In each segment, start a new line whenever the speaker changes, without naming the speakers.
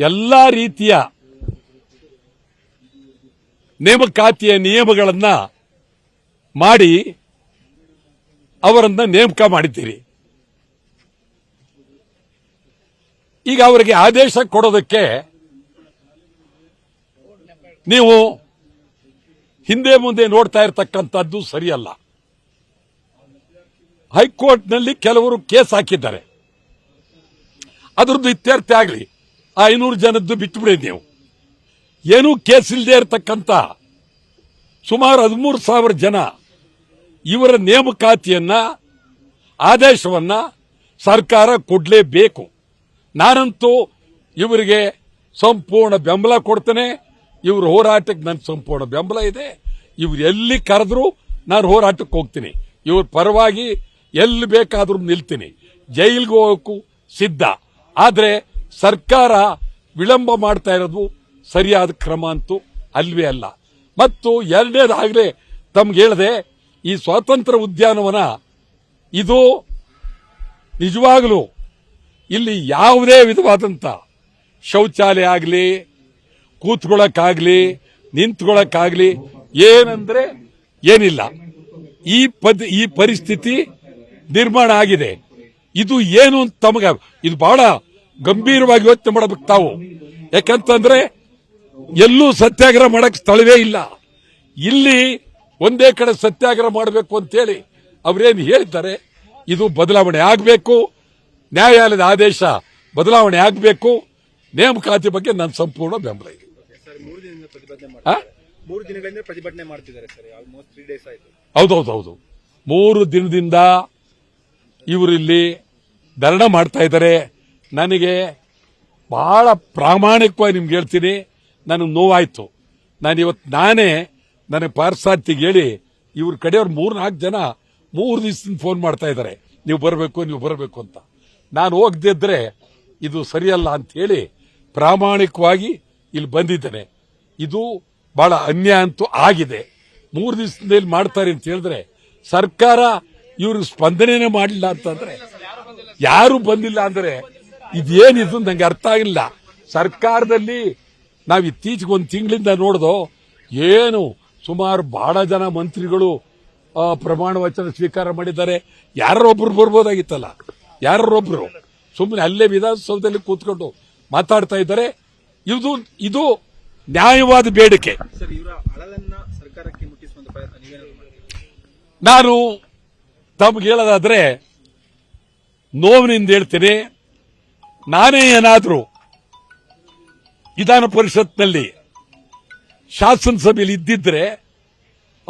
ಎಲ್ಲ ರೀತಿಯ ನೇಮಕಾತಿಯ ನಿಯಮಗಳನ್ನ ಮಾಡಿ ಅವರನ್ನ ನೇಮಕ ಮಾಡಿದ್ದೀರಿ. ಈಗ ಅವರಿಗೆ ಆದೇಶ ಕೊಡೋದಕ್ಕೆ ನೀವು ಹಿಂದೆ ಮುಂದೆ ನೋಡ್ತಾ ಇರತಕ್ಕಂಥದ್ದು ಸರಿಯಲ್ಲ. ಹೈಕೋರ್ಟ್ನಲ್ಲಿ ಕೆಲವರು ಕೇಸ್ ಹಾಕಿದ್ದಾರೆ. ಅದರದ್ದು ಇತ್ಯರ್ಥ ಆಗಲಿ. ಐನೂರು ಜನದ್ದು ಬಿಟ್ಟುಬಿಡಿ ನೀವು. ಏನೂ ಕೇಸ್ ಇಲ್ಲದೆ ಇರತಕ್ಕಂಥ ಸುಮಾರು ಹದಿಮೂರು ಸಾವಿರ ಜನ ಇವರ ನೇಮಕಾತಿಯನ್ನ, ಆದೇಶವನ್ನ ಸರ್ಕಾರ ಕೊಡಲೇಬೇಕು. ನಾನಂತೂ ಇವರಿಗೆ ಸಂಪೂರ್ಣ ಬೆಂಬಲ ಕೊಡ್ತೇನೆ. ಇವ್ರ ಹೋರಾಟಕ್ಕೆ ನನ್ನ ಸಂಪೂರ್ಣ ಬೆಂಬಲ ಇದೆ. ಇವ್ರು ಎಲ್ಲಿ ಕರೆದ್ರು ನಾನು ಹೋರಾಟಕ್ಕೆ ಹೋಗ್ತೀನಿ. ಇವ್ರ ಪರವಾಗಿ ಎಲ್ಲಿ ಬೇಕಾದ್ರೂ ನಿಲ್ತೀನಿ. ಜೈಲಿಗೆ ಹೋಗೋಕ್ಕೂ ಸಿದ್ಧ. ಆದ್ರೆ ಸರ್ಕಾರ ವಿಳಂಬ ಮಾಡ್ತಾ ಇರೋದು ಸರಿಯಾದ ಕ್ರಮ ಅಂತೂ ಅಲ್ವೇ ಅಲ್ಲ. ಮತ್ತು ಎರಡನೇದಾಗಲೇ ತಮ್ಗೆ ಹೇಳಿದೆ, ಈ ಸ್ವಾತಂತ್ರ್ಯ ಉದ್ಯಾನವನ, ಇದು ನಿಜವಾಗಲೂ ಇಲ್ಲಿ ಯಾವುದೇ ವಿಧವಾದಂಥ ಶೌಚಾಲಯ ಆಗಲಿ, ಕೂತ್ಕೊಳ್ಳೋಕ್ಕಾಗಲಿ, ನಿಂತ್ಕೊಳ್ಳೋಕ್ಕಾಗಲಿ ಏನಂದ್ರೆ ಏನಿಲ್ಲ. ಈ ಪದ್, ಈ ಪರಿಸ್ಥಿತಿ ನಿರ್ಮಾಣ ಆಗಿದೆ. ಇದು ಏನು ಅಂತ ತಮಗ, ಇದು ಬಹಳ ಗಂಭೀರವಾಗಿ ಯೋಚನೆ ಮಾಡಬೇಕು ತಾವು. ಯಾಕಂತಂದ್ರೆ ಎಲ್ಲೂ ಸತ್ಯಾಗ್ರಹ ಮಾಡಕ್ ಸ್ಥಳವೇ ಇಲ್ಲ. ಇಲ್ಲಿ ಒಂದೇ ಕಡೆ ಸತ್ಯಾಗ್ರಹ ಮಾಡಬೇಕು ಅಂತೇಳಿ ಅವರೇನು ಹೇಳಿದ್ದಾರೆ ಇದು ಬದಲಾವಣೆ ಆಗಬೇಕು. ನ್ಯಾಯಾಲಯದ ಆದೇಶ ಬದಲಾವಣೆ ಆಗಬೇಕು. ನೇಮಕಾತಿ ಬಗ್ಗೆ ನನ್ನ ಸಂಪೂರ್ಣ ಬೆಂಬಲ ಇದೆ. ಹೌದೌದೌದು. ಮೂರು ದಿನದಿಂದ ಇವರಿಲ್ಲಿ ಧರಣ ಮಾಡ್ತಾ ಇದ್ದಾರೆ. ನನಗೆ ಬಹಳ ಪ್ರಾಮಾಣಿಕವಾಗಿ ನಿಮ್ಗೆ ಹೇಳ್ತೀನಿ. ನನಗೆ ನೋವಾಯ್ತು. ನಾನು ಇವತ್ತು ನಾನೇ ನನಗೆ ಪಾರ್ಸಾರ್ಥಿಗೆ ಹೇಳಿ ಇವ್ರ ಕಡೆಯವ್ರು ಮೂರ್ ನಾಲ್ಕು ಜನ ಮೂರು ದಿವಸದಿಂದ ಫೋನ್ ಮಾಡ್ತಾ ಇದ್ದಾರೆ ನೀವು ಬರಬೇಕು ನೀವು ಬರಬೇಕು ಅಂತ. ನಾನು ಹೋಗದಿದ್ರೆ ಇದು ಸರಿಯಲ್ಲ ಅಂತ ಹೇಳಿ ಪ್ರಾಮಾಣಿಕವಾಗಿ ಇಲ್ಲಿ ಬಂದಿದ್ದೇನೆ. ಇದು ಬಹಳ ಅನ್ಯಾಯ ಅಂತೂ ಆಗಿದೆ. ಮೂರು ದಿವಸದಿಂದ ಇಲ್ಲಿ ಮಾಡ್ತಾರೆ ಅಂತ ಹೇಳಿದ್ರೆ ಸರ್ಕಾರ ಇವ್ರಿಗೆ ಸ್ಪಂದನೆನೇ ಮಾಡಲಿಲ್ಲ ಅಂತಂದ್ರೆ ಯಾರು ಬಂದಿಲ್ಲ ಅಂದ್ರೆ ಇದೇನಿದು ನಂಗೆ ಅರ್ಥ ಆಗಿಲ್ಲ ಸರ್ಕಾರದಲ್ಲಿ ನಾವು ಇತ್ತೀಚೆಗೆ ಒಂದು ತಿಂಗಳಿಂದ ನೋಡ್ದು ಏನು ಸುಮಾರು ಬಹಳ ಜನ ಮಂತ್ರಿಗಳು ಪ್ರಮಾಣ ವಚನ ಸ್ವೀಕಾರ ಮಾಡಿದ್ದಾರೆ. ಯಾರೊಬ್ರು ಬರ್ಬೋದಾಗಿತ್ತಲ್ಲ? ಯಾರೊಬ್ರು? ಸುಮ್ಮನೆ ಅಲ್ಲೇ ವಿಧಾನಸೌಧದಲ್ಲಿ ಕೂತ್ಕೊಂಡು ಮಾತಾಡ್ತಾ ಇದ್ದಾರೆ. ಇದು ಇದು ನ್ಯಾಯವಾದ ಬೇಡಿಕೆ. ನಾನು ತಮ್ಗೆ ಹೇಳೋದಾದ್ರೆ ನೋವಿನಿಂದ ಹೇಳ್ತೀನಿ ನಾನೇ ಏನಾದರೂ ವಿಧಾನ ಪರಿಷತ್ನಲ್ಲಿ ಶಾಸನಸಭೆಯಲ್ಲಿ ಇದ್ದಿದ್ರೆ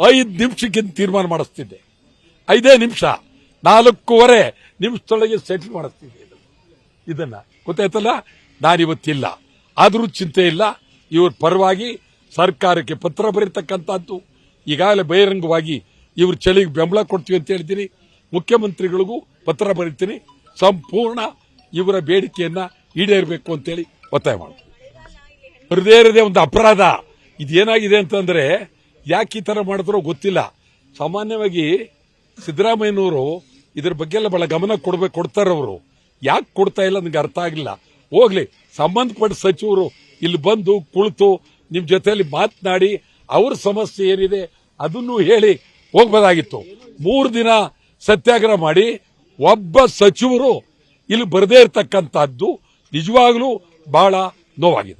ಐದು ನಿಮಿಷಕ್ಕಿಂತ ತೀರ್ಮಾನ ಮಾಡಿಸ್ತಿದ್ದೆ. ಐದೇ ನಿಮಿಷ, ನಾಲ್ಕೂವರೆ ನಿಮಿಷದೊಳಗೆ ಸೆಟ್ಲ್ ಮಾಡಿಸ್ತಿದ್ದೆ ಇದನ್ನ. ಗೊತ್ತಾಯ್ತಲ್ಲ? ನಾನಿವತ್ತಿಲ್ಲ. ಆದರೂ ಚಿಂತೆ ಇಲ್ಲ. ಇವ್ರ ಪರವಾಗಿ ಸರ್ಕಾರಕ್ಕೆ ಪತ್ರ ಬರೀತಕ್ಕಂಥದ್ದು. ಈಗಾಗಲೇ ಬಹಿರಂಗವಾಗಿ ಇವ್ರ ಚಳಿಗೆ ಬೆಂಬಲ ಕೊಡ್ತೀವಿ ಅಂತ ಹೇಳ್ತೀನಿ ಮುಖ್ಯಮಂತ್ರಿಗಳಿಗೂ ಪತ್ರ ಬರೀತೀನಿ. ಸಂಪೂರ್ಣ ಇವರ ಬೇಡಿಕೆಯನ್ನ ಈಡೇರಬೇಕು ಅಂತೇಳಿ ಒತ್ತಾಯ ಮಾಡೋದು ಹೃದಯ ಹೃದಯ ಒಂದು ಅಪರಾಧ. ಇದೇನಾಗಿದೆ ಅಂತಂದ್ರೆ ಯಾಕೆ ಈ ತರ ಮಾಡಿದ್ರೋ ಗೊತ್ತಿಲ್ಲ. ಸಾಮಾನ್ಯವಾಗಿ ಸಿದ್ದರಾಮಯ್ಯನವರು ಇದ್ರ ಬಗ್ಗೆ ಎಲ್ಲ ಬಹಳ ಗಮನ ಕೊಡ್ಬೇಕು ಕೊಡ್ತಾರವರು ಯಾಕೆ ಕೊಡ್ತಾ ಇಲ್ಲ ನನಗೆ ಅರ್ಥ ಆಗಿಲ್ಲ. ಹೋಗ್ಲಿ, ಸಂಬಂಧಪಟ್ಟ ಸಚಿವರು ಇಲ್ಲಿ ಬಂದು ಕುಳಿತು ನಿಮ್ ಜೊತೆಯಲ್ಲಿ ಮಾತನಾಡಿ, ಅವ್ರ ಸಮಸ್ಯೆ ಏನಿದೆ ಅದನ್ನು ಹೇಳಿ ಹೋಗ್ಬೋದಾಗಿತ್ತು. ಮೂರು ದಿನ ಸತ್ಯಾಗ್ರಹ ಮಾಡಿ, ಒಬ್ಬ ಸಚಿವರು ಇಲ್ಲಿ ಬರದೇ ಇರತಕ್ಕಂತಹದ್ದು ನಿಜವಾಗ್ಲೂ ಬಹಳ ನೋವಾಗಿದೆ.